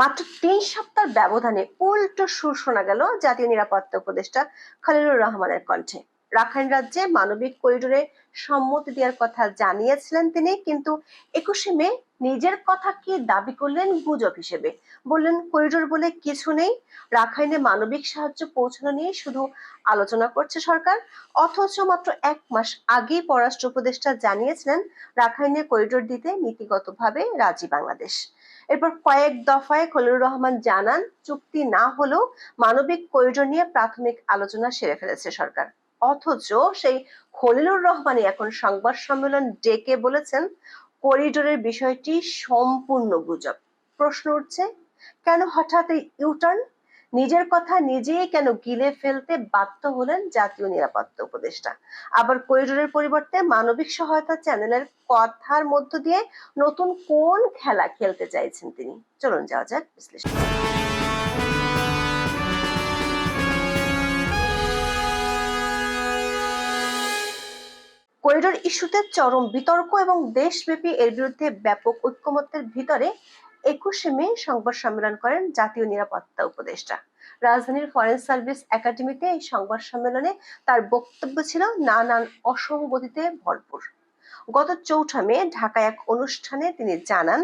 মাত্র তিন সপ্তাহ ব্যবধানে উল্টো সুর শোনা গেল জাতীয় নিরাপত্তা উপদেষ্টা খলিলুর রহমানের কণ্ঠে। রাখাইন রাজ্যে মানবিক করিডোরে সম্মতি দেওয়ার কথা জানিয়েছিলেন তিনি, কিন্তু একুশে মে নিজের কথা কি দাবি করলেন গুজব হিসেবে? বললেন, করিডোর বলে কিছু নেই। রাখাইনে মানবিক সাহায্য পৌঁছানো নিয়ে শুধু আলোচনা করছে সরকার। অথচ মাত্র এক মাস আগেই পররাষ্ট্র উপদেষ্টা জানিয়েছিলেন, রাখাইনে করিডোর দিতে নীতিগতভাবে রাজি বাংলাদেশ। এরপর কয়েক দফায় খলিলুর রহমান জানান, চুক্তি না হলেও মানবিক করিডোর নিয়ে প্রাথমিক আলোচনা সেরে ফেলেছে সরকার। অথচ সেই খলিলুর রহমানই এখন সংবাদ সম্মেলন ডেকে বলেছেন, করিডোরের বিষয়টি সম্পূর্ণ গুজব। প্রশ্ন উঠছে, কেন হঠাৎ এই ইউটার্ন নিজের কথা নিজেই কেন গিলে ফেলতে বাধ্য হলেন জাতীয় নিরাপত্তা উপদেষ্টা। আবার করিডোরের পরিবর্তে মানবিক সহায়তা চ্যানেলের কথার মধ্য দিয়ে নতুন কোন খেলা খেলতে চাইছেন তিনি? চলুন যাওয়া যাক, বিশ্লেষণ করিডোর ইস্যুতে চরম বিতর্ক এবং দেশব্যাপী এর বিরুদ্ধে ব্যাপক ঐক্যমত্যের ভিতরে একুশে মে সংবাদ সম্মেলন করেন জাতীয় নিরাপত্তা উপদেষ্টা। রাজধানীর ফরেন সার্ভিস একাডেমিতে এই সংবাদ সম্মেলনে তার বক্তব্য ছিল নানান অসঙ্গতিতে ভরপুর। গত চৌঠা মে ঢাকায় এক অনুষ্ঠানে তিনি জানান,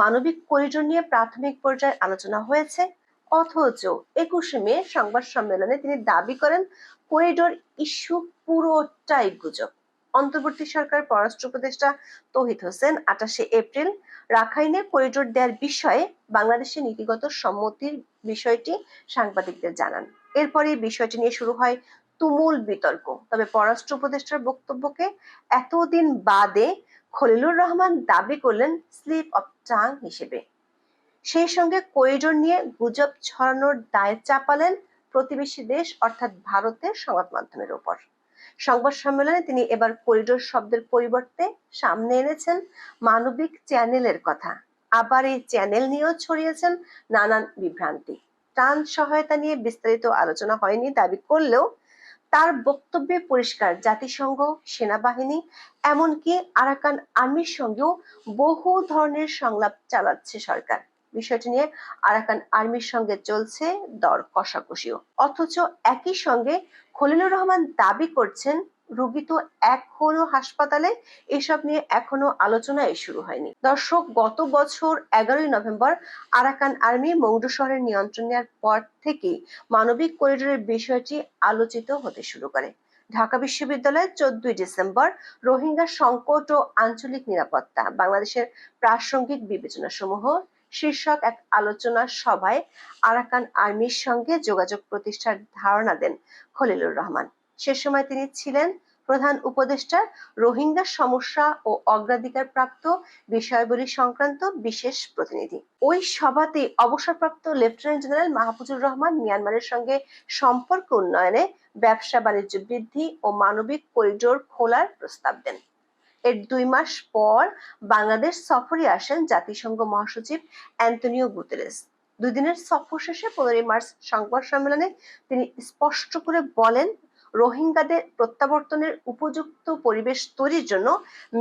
মানবিক করিডোর নিয়ে প্রাথমিক পর্যায়ে আলোচনা হয়েছে, অথচ একুশে মে সংবাদ সম্মেলনে তিনি দাবি করেন, করিডোর ইস্যু পুরোটাই গুজব। অন্তর্বর্তী সরকার পররাষ্ট্র উপদেষ্টা তৌহিদ হোসেন আটাশে এপ্রিল রাখাইনে করিডোর দেওয়ার বিষয়ে বাংলাদেশের নীতিগত সম্মতির বিষয়টি সাংবাদিকদের জানান। এরপরে বিষয়টি নিয়ে শুরু হয় তুমুল বিতর্ক। তবে পররাষ্ট্র উপদেষ্টার বক্তব্যকে এতদিন বাদে খলিলুর রহমান দাবি করলেন স্লিপ অফ টাং হিসেবে। সেই সঙ্গে করিডোর নিয়ে গুজব ছড়ানোর দায় চাপালেন প্রতিবেশী দেশ, অর্থাৎ ভারতের সংবাদ মাধ্যমের ওপর। সংবাদ সম্মেলনে তিনি এবার করিডোর শব্দের পরিবর্তে সামনে এনেছেন মানবিক চ্যানেলের কথা। আবার এই চ্যানেল নিয়েও ছড়িয়েছেন নানান বিভ্রান্তি। ত্রাণ সহায়তা নিয়ে বিস্তারিত আলোচনা হয়নি, দাবি করলেও তার বক্তব্যে পরিষ্কার জাতিসংঘ, সেনাবাহিনী, এমনকি আরাকান আর্মির সঙ্গেও বহু ধরনের সংলাপ চালাচ্ছে সরকার। বিষয়টি নিয়ে আরাকান আর্মির সঙ্গে চলছে দর কষাকষিও। অথচ একই সঙ্গে খলিলুর রহমান দাবি করছেন, রোগী তো এখনও হাসপাতালে, এসব নিয়ে এখনও আলোচনায় শুরু হয়নি। দর্শক, গত বছর এগারোই নভেম্বর আরাকান আর্মি মংডু শহরের নিয়ন্ত্রণ নেওয়ার পর থেকেই মানবিক করিডোরের বিষয়টি আলোচিত হতে শুরু করে। ঢাকা বিশ্ববিদ্যালয়ে চোদ্দই ডিসেম্বর রোহিঙ্গা সংকট ও আঞ্চলিক নিরাপত্তা, বাংলাদেশের প্রাসঙ্গিক বিবেচনা সমূহ শীর্ষক এক আলোচনা সভায় আরাকান আর্মির সঙ্গে যোগাযোগ প্রতিষ্ঠার ধারণা দেন খলিলুর রহমান। সে সময় তিনি ছিলেন প্রধান উপদেষ্টার রোহিঙ্গা সমস্যা ও অগ্রাধিকার প্রাপ্ত বিষয়াবলী সংক্রান্ত বিশেষ প্রতিনিধি। ওই সভাতে অবসরপ্রাপ্ত লেফটেন্যান্ট জেনারেল মাহফুজুর রহমান মিয়ানমারের সঙ্গে সম্পর্ক উন্নয়নে ব্যবসা বাণিজ্য বৃদ্ধি ও মানবিক করিডোর খোলার প্রস্তাব দেন। এর দুই মাস পর বাংলাদেশ সফরে আসেন জাতিসংঘ মহাসচিব অ্যান্টনিও গুতেরেস। দুই দিনের সফর শেষে পনেরোই মার্চ সংবাদ সম্মেলনে তিনি স্পষ্ট করে বলেন, রোহিঙ্গাদের প্রত্যাবর্তনের উপযুক্ত পরিবেশ তৈরির জন্য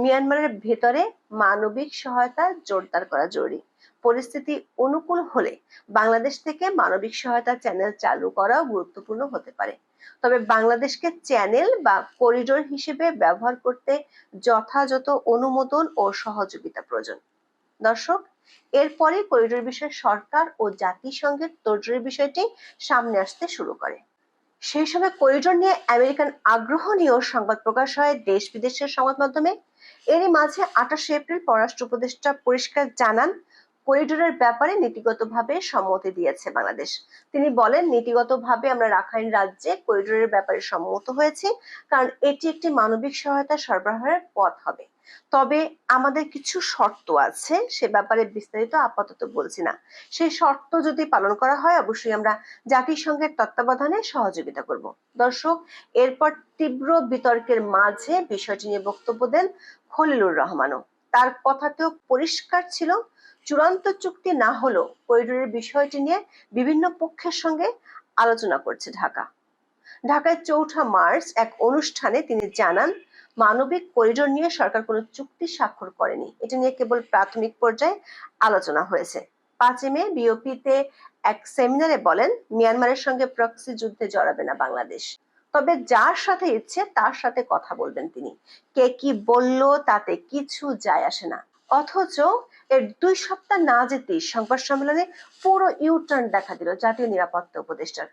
মিয়ানমারের ভেতরে মানবিক সহায়তা জোরদার করা জরুরি। পরিস্থিতি অনুকূল হলে বাংলাদেশ থেকে মানবিক সহায়তা চ্যানেল চালু করাও গুরুত্বপূর্ণ হতে পারে। তবে বাংলাদেশকে চ্যানেল বা করিডোর হিসেবে ব্যবহার করতে যথাযথ অনুমোদন ও সহযোগিতা প্রয়োজন। দর্শক, এরপরে করিডোর বিষয়ে সরকার ও জাতিসংঘের তোড়জোড়ের বিষয়টি সামনে আসতে শুরু করে। সেই সময় করিডোর নিয়ে আমেরিকান আগ্রহ নিয়েও সংবাদ প্রকাশ হয় দেশ বিদেশের সংবাদ মাধ্যমে এরই মাঝে আঠাশে এপ্রিল পররাষ্ট্র উপদেষ্টা পরিষ্কার জানান করিডোরের ব্যাপারে নীতিগতভাবে সম্মতি দিয়েছে বাংলাদেশ। তিনি বলেন, নীতিগতভাবে আমরা রাখাইন রাজ্যে করিডোরের ব্যাপারে সম্মত হয়েছি, কারণ এটি একটি মানবিক সহায়তা সরবরাহের পথ হবে। তবে আমাদের কিছু শর্ত আছে, সে ব্যাপারে বিস্তারিত আপাতত বলছি না। সেই শর্ত যদি পালন করা হয়, অবশ্যই আমরা জাতিসংঘের তত্ত্বাবধানে সহযোগিতা করব। দর্শক, এরপর তীব্র বিতর্কের মাঝে বিষয়টি নিয়ে বক্তব্য দেন খলিলুর রহমানও। তার কথাতেও পরিষ্কার ছিল চূড়ান্ত চুক্তি না হলেও করিডোরের বিষয়টি নিয়ে বিভিন্ন পক্ষের সঙ্গে আলোচনা করছে ঢাকা। ঢাকায় চৌঠা মার্চ এক অনুষ্ঠানে তিনি জানান, মানবিক করিডোর নিয়ে সরকার কোনো চুক্তি স্বাক্ষর করেনি। এটা নিয়ে কেবল প্রাথমিক পর্যায়ে আলোচনা হয়েছে। পাঁচই মে বিওপিতে এক সেমিনারে বলেন, মিয়ানমারের সঙ্গে প্রক্সি যুদ্ধে জড়াবে না বাংলাদেশ। তবে যার সাথে ইচ্ছে, তার সাথে কথা বলবেন তিনি। কে কি বলল, তাতে কিছু যায় আসে না। অথচ এর দুই সপ্তাহ না যেতেই সংবাদ সম্মেলনে পুরো ইউটার্ন দেখা দিল জাতীয় নিরাপত্তা উপদেষ্টার।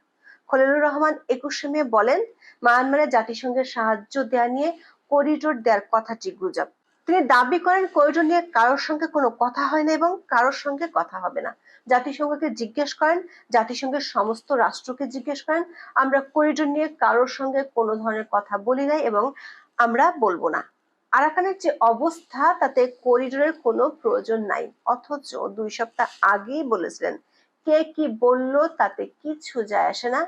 খলিলুর রহমান একুশে মে বলেন, মায়ানমারে জাতিসংঘের সাহায্য দেয়া নিয়ে করিডোর দেওয়ার কথাটি গুজব। তিনি দাবি করেন করিডোর নিয়ে কারোর সঙ্গে কোনো কথা হয় না এবং কারোর সঙ্গে কথা হবে না। জাতিসংঘকে জিজ্ঞেস করেন, জাতিসংঘের সমস্ত রাষ্ট্রকে জিজ্ঞেস করেন, আমরা করিডোর নিয়ে কারোর সঙ্গে কোনো ধরনের কথা বলি নাই এবং আমরা বলব না। আরাকানের যে অবস্থা, তাতে করিডোরের কোনো প্রয়োজন নাই। অথচ দুই সপ্তাহ আগেই বলেছিলেন, কে কি বলল তাতে কিছু যায় আসে না।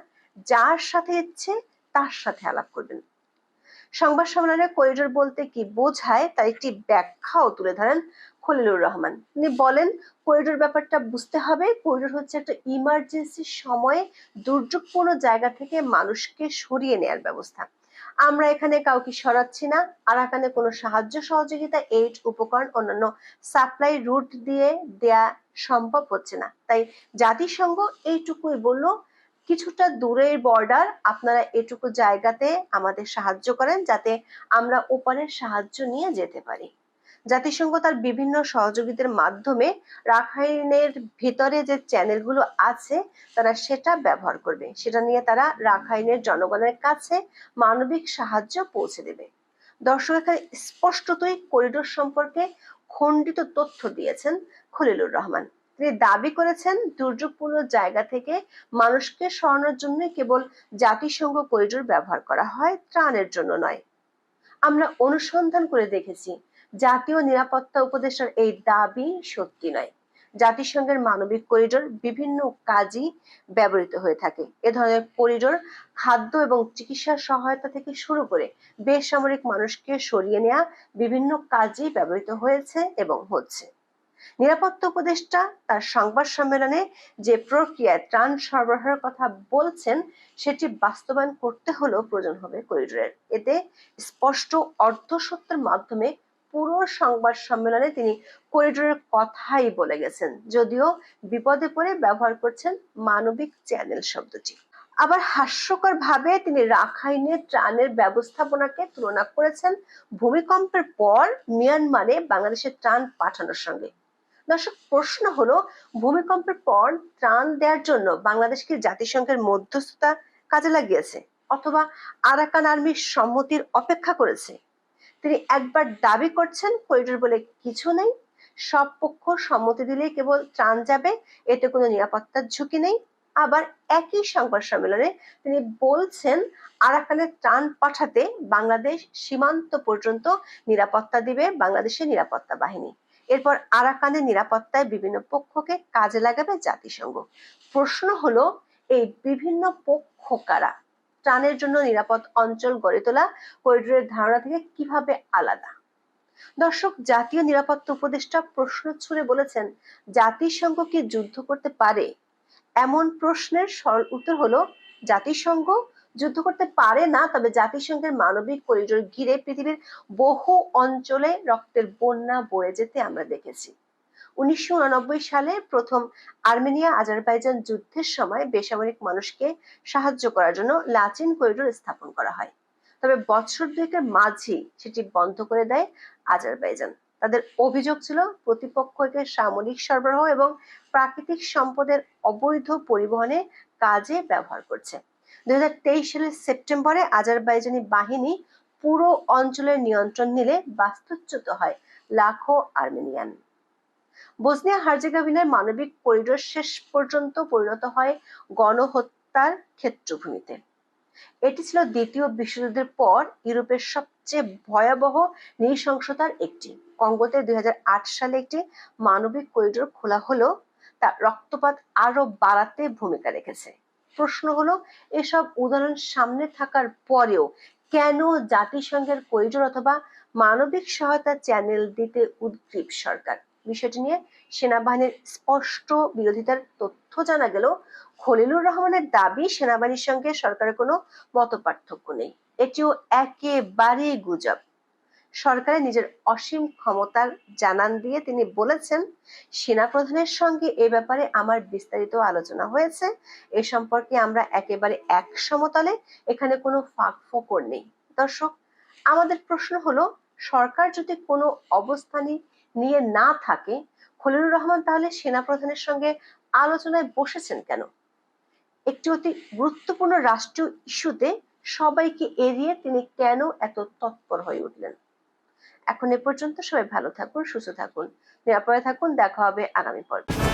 যার সাথে ইচ্ছে, তার সাথে আলাপ করবেন। সংবাদ সম্মেলনে করিডোর বলতে কি বোঝায়, তার একটি ব্যাখ্যাও তুলে ধরেন খলিলুর রহমান। তিনি বলেন, করিডোর ব্যাপারটা বুঝতে হবে। করিডোর হচ্ছে একটা ইমার্জেন্সি সময়ে দুর্যোগপূর্ণ জায়গা থেকে মানুষকে সরিয়ে নেয়ার ব্যবস্থা। আমরা এখানে কাউকে সরাচ্ছি না। আর এখানে কোনো সাহায্য সহযোগিতা এইড উপকরণ, অন্যান্য সাপ্লাই রুট দিয়ে দেয়া সম্ভব হচ্ছে না। তাই জাতিসংঘ এইটুকুই বলল, কিছুটা দূরের বর্ডার আপনারা এটুকু জায়গাতে আমাদের সাহায্য করেন যাতে আমরা ওপারের সাহায্য নিয়ে যেতে পারি। জাতিসংঘ তার বিভিন্ন সহযোগীদের মাধ্যমে রাখাইনের ভিতরে যে চ্যানেলগুলো আছে, তারা সেটা ব্যবহার করবে। সেটা নিয়ে তারা রাখাইনের জনগণের কাছে মানবিক সাহায্য পৌঁছে দেবে। দর্শক এখানে স্পষ্টতই করিডোর সম্পর্কে খণ্ডিত তথ্য দিয়েছেন খলিলুর রহমান। তিনি দাবি করেছেন, দুর্যোগপূর্ণ জায়গা থেকে মানুষকে সরানোর জন্য কেবল জাতিসংঘ করিডোর ব্যবহার করা হয়, ত্রাণের জন্য নয়। আমরা অনুসন্ধান করে দেখেছি জাতীয় নিরাপত্তা উপদেষ্টার এই দাবি সত্যি নয়। জাতিসংঘের মানবিক করিডোর বিভিন্ন কাজই ব্যবহৃত হয়ে থাকে। এ ধরনের করিডোর খাদ্য এবং চিকিৎসা সহায়তা থেকে শুরু করে বেসামরিক মানুষকে সরিয়ে নেওয়া বিভিন্ন কাজেই ব্যবহৃত হয়েছে এবং হচ্ছে। নিরাপত্তা উপদেষ্টা তার সংবাদ সম্মেলনে যে প্রক্রিয়ায় ত্রাণ সরবরাহের কথা বলছেন, সেটি বাস্তবায়ন করতে হলেও প্রয়োজন হবে করিডোরের। এতে স্পষ্ট অর্ধসত্যের মাধ্যমে পুরো সংবাদ সম্মেলনে তিনি করিডোরের কথাই বলে গেছেন। যদিও বিপদে পড়ে ব্যবহার করছেন মানবিক চ্যানেল শব্দটি। আবার হাস্যকর ভাবে তিনি রাখাইনে ত্রাণের ব্যবস্থাপনাকে তুলনা করেছেন ভূমিকম্পের পর মিয়ানমারে বাংলাদেশের ত্রাণ পাঠানোর সঙ্গে। দর্শক, প্রশ্ন হলো, ভূমিকম্পের পর ত্রাণ দেওয়ার জন্য বাংলাদেশ কি জাতিসংঘের মধ্যস্থতা কাজে লাগিয়েছে? অথবা আরাকান আর্মির সম্মতির অপেক্ষা করেছে? তিনি একবার দাবি করছেন করিডোর বলে কিছু নেই। সব পক্ষ সম্মতি দিলে কেবল ত্রাণ যাবে, এতে কোনো নিরাপত্তার ঝুঁকি নেই। আবার একই সংবাদ সম্মেলনে তিনি বলছেন আরাকানের ত্রাণ পাঠাতে বাংলাদেশ সীমান্ত পর্যন্ত নিরাপত্তা দিবে বাংলাদেশের নিরাপত্তা বাহিনী। এরপর আরাকানের নিরাপত্তায় বিভিন্ন পক্ষকে কাজে লাগাবে জাতিসংঘ। প্রশ্ন হলো, এই বিভিন্ন পক্ষ কারা? ত্রাণের জন্য নিরাপদ অঞ্চল গড়ে তোলা করিডোরের ধারণা থেকে কীভাবে আলাদা? দর্শক, জাতীয় নিরাপত্তা উপদেষ্টা প্রশ্ন ছুড়ে বলেছেন, জাতিসংঘ কি যুদ্ধ করতে পারে? এমন প্রশ্নের সরল উত্তর হলো, জাতিসংঘ যুদ্ধ করতে পারে না, তবে জাতিসংঘের মানবিক করিডোর ঘিরে পৃথিবীর বহু অঞ্চলে রক্তের বন্যা বয়ে যেতে আমরা দেখেছি। উনিশশো সালে প্রথম আর্মেনিয়া আজারবাইজান যুদ্ধের সময় বেসামরিক মানুষকে সাহায্য করার জন্য লাচিন করিডোর স্থাপন করা হয়। তবে বছর দুয়েকের মাঝি সেটি বন্ধ করে দেয় আজারবাইজান। তাদের অভিযোগ ছিল প্রতিপক্ষকে সামরিক সরবরাহ এবং প্রাকৃতিক সম্পদের অবৈধ পরিবহনে কাজে ব্যবহার করছে। দুই হাজার তেইশ সালের সেপ্টেম্বরে আজারবাইজানি বাহিনী পুরো অঞ্চলের নিয়ন্ত্রণ নিলে বাস্তুচ্যুত হয় লাখো আর্মেনিয়ান। বসনিয়া হার্জেগাভিনার মানবিক করিডোর শেষ পর্যন্ত পরিণত হয় গণহত্যার ক্ষেত্রভূমিতে। এটি ছিল দ্বিতীয় বিশ্বযুদ্ধের পর ইউরোপের সবচেয়ে ভয়াবহ নৃশংসতার একটি। কঙ্গোতে দুই সালে একটি মানবিক করিডোর খোলা হলেও তা রক্তপাত আরও বাড়াতে ভূমিকা রেখেছে। প্রশ্ন হলো, এসব উদাহরণ সামনে থাকার পরেও কেন জাতিসংঘের করিডোর অথবা মানবিক সহায়তা চ্যানেল দিতে উদ্গ্রীব সরকার? বিষয়টি নিয়ে সেনাবাহিনীর স্পষ্ট বিরোধিতার তথ্য জানা গেল। খলিলুর রহমানের দাবি, সেনাবাহিনীর সঙ্গে সরকারের কোনো মত পার্থক্য নেই। এটিও একেবারেই গুজব। সরকারের নিজের অসীম ক্ষমতার জানান দিয়ে তিনি বলেছেন, সেনাপ্রধানের সঙ্গে এ ব্যাপারে আমার বিস্তারিত আলোচনা হয়েছে। এ সম্পর্কে আমরা একেবারে এক সমতলে, এখানে কোনো ফাঁক ফোকর নেই। দর্শক, আমাদের প্রশ্ন হলো, সরকার যদি কোনো অবস্থানই নিয়ে না থাকে, খলিলুর রহমান তাহলে সেনাপ্রধানের সঙ্গে আলোচনায় বসেছেন কেন? একটি অতি গুরুত্বপূর্ণ রাষ্ট্রীয় ইস্যুতে সবাইকে এড়িয়ে তিনি কেন এত তৎপর হয়ে উঠলেন? এখন এ পর্যন্ত সবাই ভালো থাকুন, সুস্থ থাকুন, নিরাপদে থাকুন, দেখা হবে আগামী পর্বে।